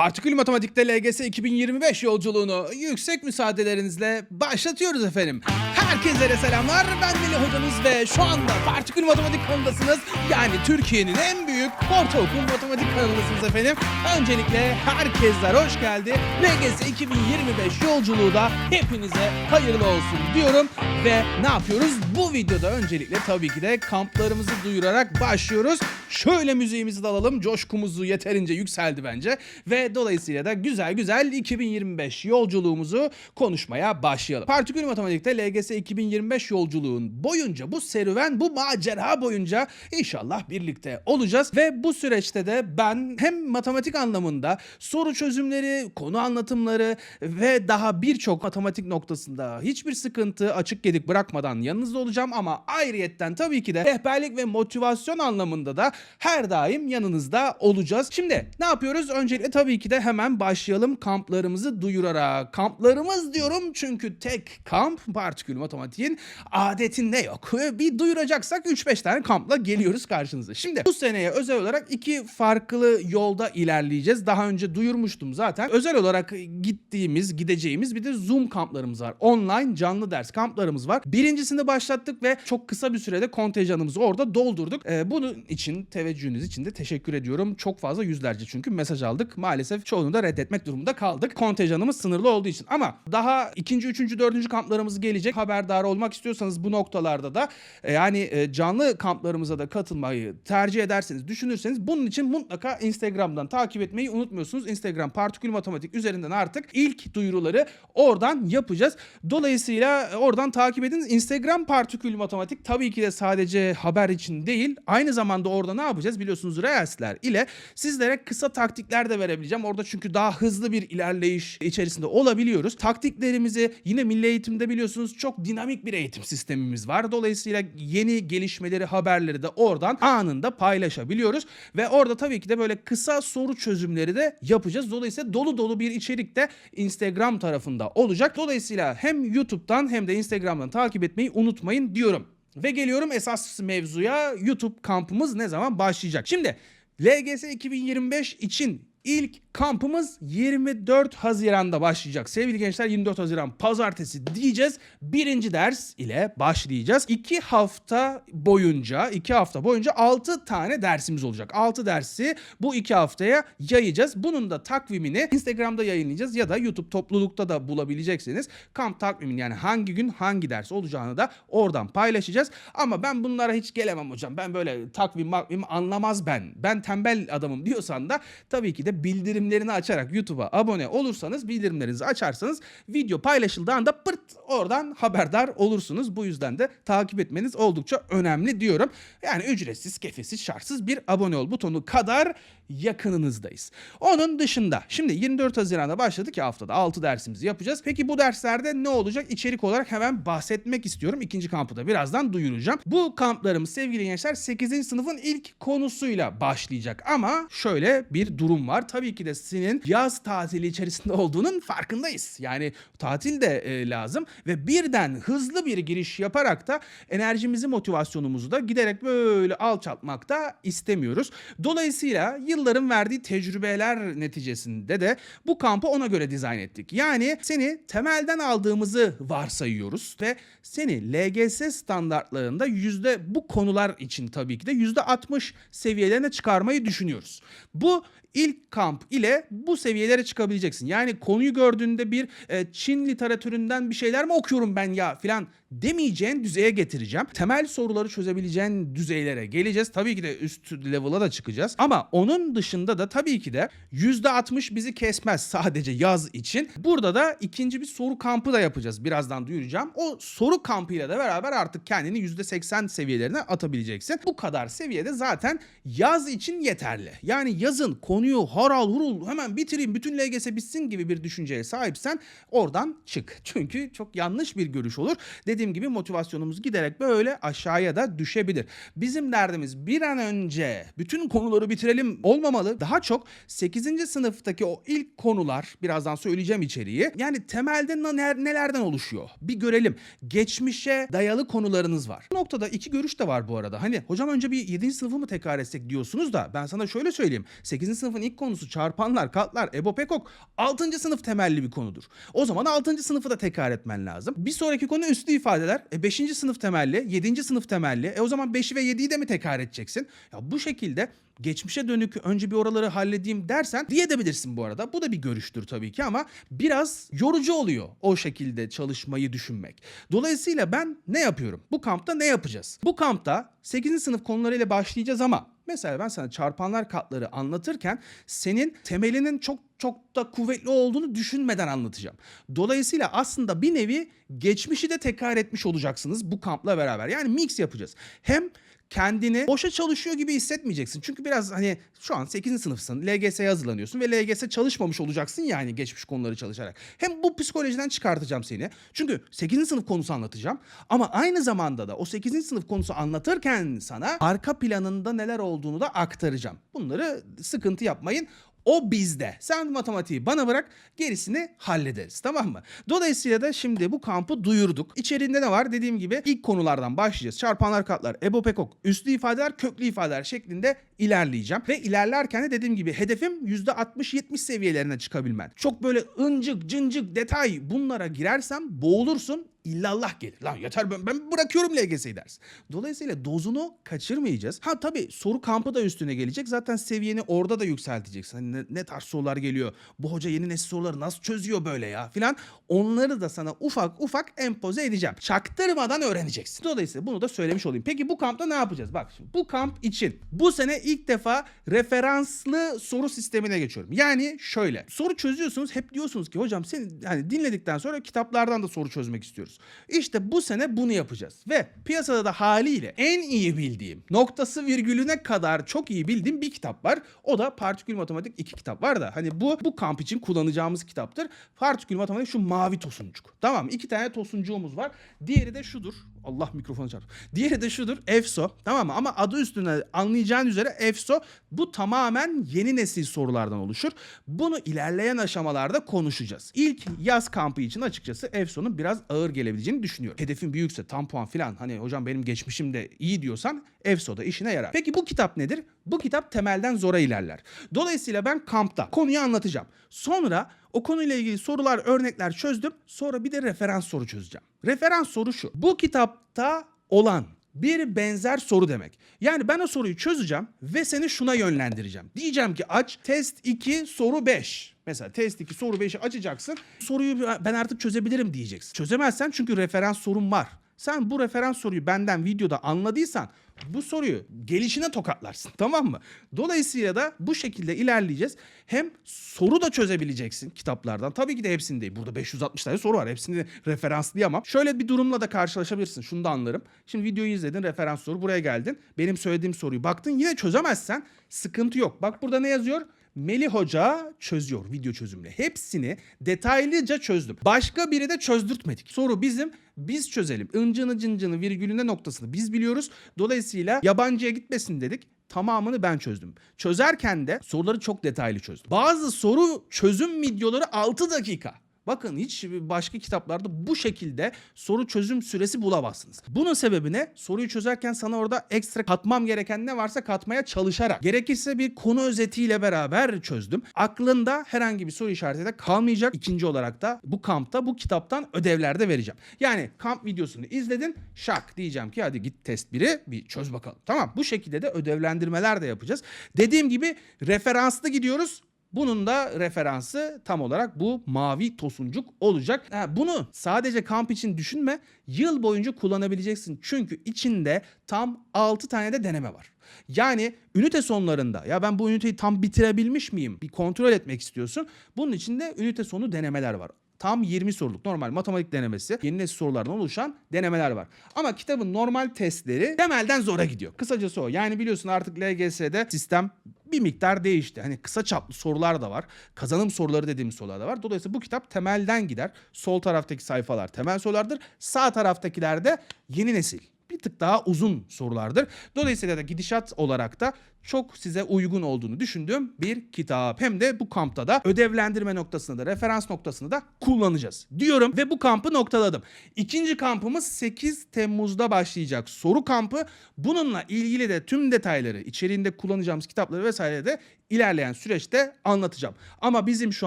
Partikül Matematik'te LGS 2025 yolculuğunu yüksek müsaadelerinizle başlatıyoruz efendim. Herkese selamlar. Ben Melih Hocanız ve şu anda Partikül Matematik kanalındasınız. Yani Türkiye'nin en büyük ortaokul matematik kanalındasınız efendim. Öncelikle herkesler hoş geldi. LGS 2025 yolculuğu da hepinize hayırlı olsun diyorum. Ve ne yapıyoruz? Bu videoda öncelikle tabii ki de kamplarımızı duyurarak başlıyoruz. Şöyle müziğimizi de alalım. Coşkumuzu yeterince yükseldi bence. Ve dolayısıyla da güzel güzel 2025 yolculuğumuzu konuşmaya başlayalım. Partikül Matematik'te LGS 2025 yolculuğun boyunca bu serüven, bu macera boyunca inşallah birlikte olacağız. Ve bu süreçte de ben hem matematik anlamında soru çözümleri, konu anlatımları ve daha birçok matematik noktasında hiçbir sıkıntı açık gedik bırakmadan yanınızda olacağım ama ayrıyetten tabii ki de rehberlik ve motivasyon anlamında da her daim yanınızda olacağız. Şimdi ne yapıyoruz? Öncelikle tabii ki de hemen başlayalım kamplarımızı duyurarak. Kamplarımız diyorum çünkü tek kamp partikül matematiğin adetinde yok. Bir duyuracaksak 3-5 tane kampla geliyoruz karşınıza. Şimdi bu seneye özel olarak iki farklı yolda ilerleyeceğiz. Daha önce duyurmuştum zaten. Özel olarak gittiğimiz, gideceğimiz bir de Zoom kamplarımız var. Online canlı ders kamplarımız var. Birincisini başlattık ve çok kısa bir sürede kontenjanımızı orada doldurduk. Ee, bunun için teveccühünüz için de teşekkür ediyorum. Çok fazla yüzlerce çünkü mesaj aldık. Maalesef çoğunu da reddetmek durumunda kaldık. Kontenjanımız sınırlı olduğu için. Ama daha ikinci, üçüncü, dördüncü kamplarımız gelecek. Haberdar olmak istiyorsanız bu noktalarda da e, yani e, canlı kamplarımıza da katılmayı tercih ederseniz, düşünürseniz bunun için mutlaka Instagram'dan takip etmeyi unutmuyorsunuz. Instagram Partikül Matematik üzerinden artık ilk duyuruları oradan yapacağız. Dolayısıyla e, oradan takip edin. Instagram Partikül Matematik tabii ki de sadece haber için değil. Aynı zamanda orada ne yapacağız biliyorsunuz Reels'ler ile sizlere kısa taktikler de verebileceğim. Orada çünkü daha hızlı bir ilerleyiş içerisinde olabiliyoruz. Taktiklerimizi yine milli eğitimde biliyorsunuz çok dinamik bir eğitim sistemimiz var. Dolayısıyla yeni gelişmeleri, haberleri de oradan anında paylaşabiliyoruz. Ve orada tabii ki de böyle kısa soru çözümleri de yapacağız. Dolayısıyla dolu dolu bir içerik de Instagram tarafında olacak. Dolayısıyla hem YouTube'dan hem de Instagram'dan takip etmeyi unutmayın diyorum. Ve geliyorum esas mevzuya YouTube kampımız ne zaman başlayacak? Şimdi LGS 2025 için ilk kampımız 24 Haziran'da başlayacak. Sevgili gençler 24 Haziran pazartesi diyeceğiz. Birinci ders ile başlayacağız. İki hafta boyunca, iki hafta boyunca 6 tane dersimiz olacak. 6 dersi bu iki haftaya yayacağız. Bunun da takvimini Instagram'da yayınlayacağız ya da YouTube toplulukta da bulabileceksiniz. Kamp takvimini yani hangi gün hangi ders olacağını da oradan paylaşacağız. Ama ben bunlara hiç gelemem hocam. Ben böyle takvim makvim anlamaz ben. Ben tembel adamım diyorsan da tabii ki de bildirimlerini açarak YouTube'a abone olursanız bildirimlerinizi açarsanız video paylaşıldığı anda pırt oradan haberdar olursunuz. Bu yüzden de takip etmeniz oldukça önemli diyorum. Yani ücretsiz, kefesiz, şartsız bir abone ol butonu kadar yakınınızdayız. Onun dışında şimdi 24 Haziran'da başladık ya haftada 6 dersimizi yapacağız. Peki bu derslerde ne olacak? İçerik olarak hemen bahsetmek istiyorum. İkinci kampı da birazdan duyuracağım. Bu kamplarımız sevgili gençler 8. sınıfın ilk konusuyla başlayacak. Ama şöyle bir durum var. Tabii ki de senin yaz tatili içerisinde olduğunun farkındayız. Yani tatil de e, lazım ve birden hızlı bir giriş yaparak da enerjimizi, motivasyonumuzu da giderek böyle alçaltmak da istemiyoruz. Dolayısıyla yılların verdiği tecrübeler neticesinde de bu kampı ona göre dizayn ettik. Yani seni temelden aldığımızı varsayıyoruz ve seni LGS standartlarında yüzde bu konular için tabii ki de yüzde 60 seviyelerine çıkarmayı düşünüyoruz. Bu ilk kamp ile bu seviyelere çıkabileceksin. Yani konuyu gördüğünde bir e, Çin literatüründen bir şeyler mi okuyorum ben ya filan demeyeceğin düzeye getireceğim. Temel soruları çözebileceğin düzeylere geleceğiz. Tabii ki de üst level'a da çıkacağız. Ama onun dışında da tabii ki de %60 bizi kesmez sadece yaz için. Burada da ikinci bir soru kampı da yapacağız. Birazdan duyuracağım. O soru kampıyla da beraber artık kendini %80 seviyelerine atabileceksin. Bu kadar seviyede zaten yaz için yeterli. Yani yazın konuyu haral hurul hemen bitireyim bütün LGS bitsin gibi bir düşünceye sahipsen oradan çık. Çünkü çok yanlış bir görüş olur. Dediğim gibi motivasyonumuz giderek böyle aşağıya da düşebilir. Bizim derdimiz bir an önce bütün konuları bitirelim olmamalı. Daha çok 8. sınıftaki o ilk konular birazdan söyleyeceğim içeriği. Yani temelde neler, nelerden oluşuyor? Bir görelim. Geçmişe dayalı konularınız var. Bu noktada iki görüş de var bu arada. Hani hocam önce bir 7. sınıfı mı tekrar etsek diyorsunuz da ben sana şöyle söyleyeyim. 8. sınıf sınıfın ilk konusu çarpanlar, katlar, EBO, PEKOK 6. sınıf temelli bir konudur. O zaman 6. sınıfı da tekrar etmen lazım. Bir sonraki konu üslü ifadeler. E 5. sınıf temelli, 7. sınıf temelli. E o zaman 5'i ve 7'yi de mi tekrar edeceksin? Ya bu şekilde geçmişe dönük önce bir oraları halledeyim dersen diyebilirsin bu arada. Bu da bir görüştür tabii ki ama biraz yorucu oluyor o şekilde çalışmayı düşünmek. Dolayısıyla ben ne yapıyorum? Bu kampta ne yapacağız? Bu kampta 8. sınıf konularıyla başlayacağız ama mesela ben sana çarpanlar katları anlatırken senin temelinin çok çok da kuvvetli olduğunu düşünmeden anlatacağım. Dolayısıyla aslında bir nevi geçmişi de tekrar etmiş olacaksınız bu kampla beraber. Yani mix yapacağız. Hem kendini boşa çalışıyor gibi hissetmeyeceksin. Çünkü biraz hani şu an 8. sınıfsın. LGS'ye hazırlanıyorsun ve LGS çalışmamış olacaksın yani geçmiş konuları çalışarak. Hem bu psikolojiden çıkartacağım seni. Çünkü 8. sınıf konusu anlatacağım. Ama aynı zamanda da o 8. sınıf konusu anlatırken sana arka planında neler olduğunu da aktaracağım. Bunları sıkıntı yapmayın. O bizde. Sen matematiği bana bırak gerisini hallederiz tamam mı? Dolayısıyla da şimdi bu kampı duyurduk. İçeriğinde ne var? Dediğim gibi ilk konulardan başlayacağız. Çarpanlar katlar, EBO PEKOK, üslü ifadeler, köklü ifadeler şeklinde ilerleyeceğim. Ve ilerlerken de dediğim gibi hedefim %60-70 seviyelerine çıkabilmen. Çok böyle ıncık, cıncık, detay bunlara girersem boğulursun illallah gelir. Lan yeter ben, ben bırakıyorum LGS'yi dersin. Dolayısıyla dozunu kaçırmayacağız. Ha tabii soru kampı da üstüne gelecek. Zaten seviyeni orada da yükselteceksin. Hani ne, ne tarz sorular geliyor? Bu hoca yeni nesil soruları nasıl çözüyor böyle ya filan. Onları da sana ufak ufak empoze edeceğim. Çaktırmadan öğreneceksin. Dolayısıyla bunu da söylemiş olayım. Peki bu kampta ne yapacağız? Bak şimdi bu kamp için bu sene ilk defa referanslı soru sistemine geçiyorum. Yani şöyle soru çözüyorsunuz hep diyorsunuz ki hocam seni yani dinledikten sonra kitaplardan da soru çözmek istiyoruz. İşte bu sene bunu yapacağız. Ve piyasada da haliyle en iyi bildiğim noktası virgülüne kadar çok iyi bildiğim bir kitap var. O da Partikül Matematik 2 kitap var da hani bu bu kamp için kullanacağımız kitaptır. Partikül Matematik şu mavi tosuncuk. Tamam iki tane tosuncuğumuz var. Diğeri de şudur. Allah mikrofonu çarptı. Diğeri de şudur. EFSO. Tamam mı? Ama adı üstüne anlayacağın üzere EFSO bu tamamen yeni nesil sorulardan oluşur. Bunu ilerleyen aşamalarda konuşacağız. İlk yaz kampı için açıkçası EFSO'nun biraz ağır gelebileceğini düşünüyorum. Hedefin büyükse tam puan falan hani hocam benim geçmişim de iyi diyorsan EFSO'da işine yarar. Peki bu kitap nedir? Bu kitap temelden zora ilerler. Dolayısıyla ben kampta konuyu anlatacağım. Sonra o konuyla ilgili sorular, örnekler çözdüm. Sonra bir de referans soru çözeceğim. Referans soru şu. Bu kitapta olan bir benzer soru demek. Yani ben o soruyu çözeceğim ve seni şuna yönlendireceğim. Diyeceğim ki aç test 2 soru 5. Mesela test 2 soru 5'i açacaksın. Soruyu ben artık çözebilirim diyeceksin. Çözemezsen çünkü referans sorun var. Sen bu referans soruyu benden videoda anladıysan bu soruyu gelişine tokatlarsın tamam mı? Dolayısıyla da bu şekilde ilerleyeceğiz. Hem soru da çözebileceksin kitaplardan. Tabii ki de hepsini değil. Burada 560 tane soru var. Hepsini referanslayamam. Şöyle bir durumla da karşılaşabilirsin. Şunu da anlarım. Şimdi videoyu izledin referans soru buraya geldin. Benim söylediğim soruyu baktın yine çözemezsen sıkıntı yok. Bak burada ne yazıyor? Melih Hoca çözüyor video çözümle. Hepsini detaylıca çözdüm. Başka biri de çözdürtmedik. Soru bizim biz çözelim. Incını cıncını virgülüne noktasını biz biliyoruz. Dolayısıyla yabancıya gitmesin dedik. Tamamını ben çözdüm. Çözerken de soruları çok detaylı çözdüm. Bazı soru çözüm videoları 6 dakika. Bakın hiç başka kitaplarda bu şekilde soru çözüm süresi bulamazsınız. Bunun sebebi ne? Soruyu çözerken sana orada ekstra katmam gereken ne varsa katmaya çalışarak. Gerekirse bir konu özetiyle beraber çözdüm. Aklında herhangi bir soru işareti de kalmayacak. İkinci olarak da bu kampta bu kitaptan ödevler de vereceğim. Yani kamp videosunu izledin. Şak diyeceğim ki hadi git test 1'i bir çöz bakalım. Tamam bu şekilde de ödevlendirmeler de yapacağız. Dediğim gibi referanslı gidiyoruz. Bunun da referansı tam olarak bu mavi tosuncuk olacak. Ha, bunu sadece kamp için düşünme. Yıl boyunca kullanabileceksin. Çünkü içinde tam 6 tane de deneme var. Yani ünite sonlarında ya ben bu üniteyi tam bitirebilmiş miyim? Bir kontrol etmek istiyorsun. Bunun içinde ünite sonu denemeler var. Tam 20 soruluk normal matematik denemesi yeni nesil sorulardan oluşan denemeler var. Ama kitabın normal testleri temelden zora gidiyor. Kısacası o. Yani biliyorsun artık LGS'de sistem bir miktar değişti. Hani kısa çaplı sorular da var. Kazanım soruları dediğimiz sorular da var. Dolayısıyla bu kitap temelden gider. Sol taraftaki sayfalar temel sorulardır. Sağ taraftakiler de yeni nesil bir tık daha uzun sorulardır. Dolayısıyla da gidişat olarak da çok size uygun olduğunu düşündüğüm bir kitap. Hem de bu kampta da ödevlendirme noktasında da referans noktasında da kullanacağız diyorum ve bu kampı noktaladım. İkinci kampımız 8 Temmuz'da başlayacak soru kampı. Bununla ilgili de tüm detayları içeriğinde kullanacağımız kitapları vesaire de ilerleyen süreçte anlatacağım. Ama bizim şu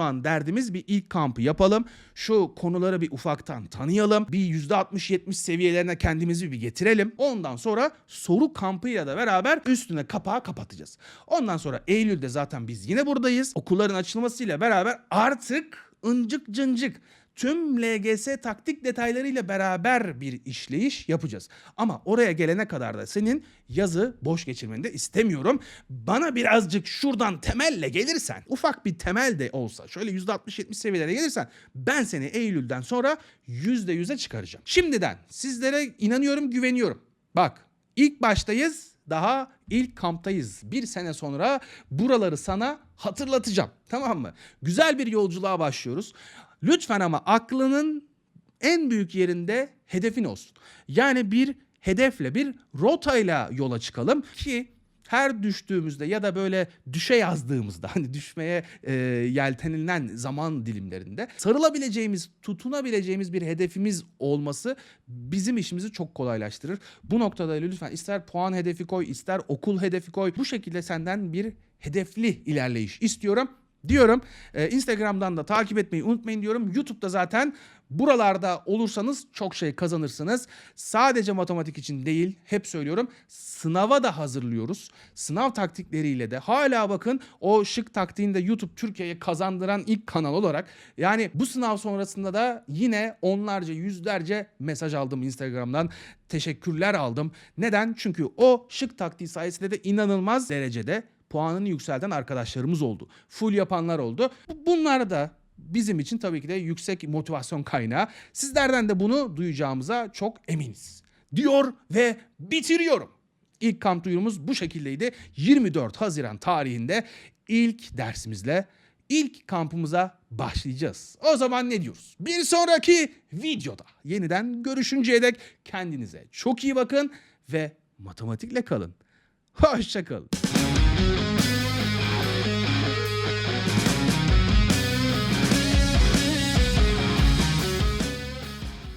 an derdimiz bir ilk kampı yapalım. Şu konuları bir ufaktan tanıyalım. Bir %60-70 seviyelerine kendimizi bir getirelim. Ondan sonra soru kampıyla da beraber üstüne kapağı kapatacağız. Ondan sonra Eylül'de zaten biz yine buradayız. Okulların açılmasıyla beraber artık ıncık cıncık tüm LGS taktik detaylarıyla beraber bir işleyiş yapacağız. Ama oraya gelene kadar da senin yazı boş geçirmeni de istemiyorum. Bana birazcık şuradan temelle gelirsen, ufak bir temel de olsa, şöyle %60-70 seviyelere gelirsen ben seni Eylül'den sonra %100'e çıkaracağım. Şimdiden sizlere inanıyorum, güveniyorum. Bak, ilk baştayız. Daha ilk kamptayız. Bir sene sonra buraları sana hatırlatacağım. Tamam mı? Güzel bir yolculuğa başlıyoruz. Lütfen ama aklının en büyük yerinde hedefin olsun. Yani bir hedefle, bir rotayla yola çıkalım ki her düştüğümüzde ya da böyle düşe yazdığımızda hani düşmeye e, yeltenilen zaman dilimlerinde sarılabileceğimiz, tutunabileceğimiz bir hedefimiz olması bizim işimizi çok kolaylaştırır. Bu noktada lütfen ister puan hedefi koy, ister okul hedefi koy. Bu şekilde senden bir hedefli ilerleyiş istiyorum diyorum. Ee, Instagram'dan da takip etmeyi unutmayın diyorum. YouTube'da zaten buralarda olursanız çok şey kazanırsınız. Sadece matematik için değil, hep söylüyorum. Sınava da hazırlıyoruz. Sınav taktikleriyle de hala bakın o şık taktiğinde YouTube Türkiye'ye kazandıran ilk kanal olarak. Yani bu sınav sonrasında da yine onlarca, yüzlerce mesaj aldım Instagram'dan. Teşekkürler aldım. Neden? Çünkü o şık taktiği sayesinde de inanılmaz derecede puanını yükselten arkadaşlarımız oldu. Full yapanlar oldu. Bu- Bunlar da bizim için tabii ki de yüksek motivasyon kaynağı. Sizlerden de bunu duyacağımıza çok eminiz. Diyor ve bitiriyorum. İlk kamp duyurumuz bu şekildeydi. 24 Haziran tarihinde ilk dersimizle ilk kampımıza başlayacağız. O zaman ne diyoruz? Bir sonraki videoda yeniden görüşünceye dek kendinize çok iyi bakın ve matematikle kalın. Hoşçakalın.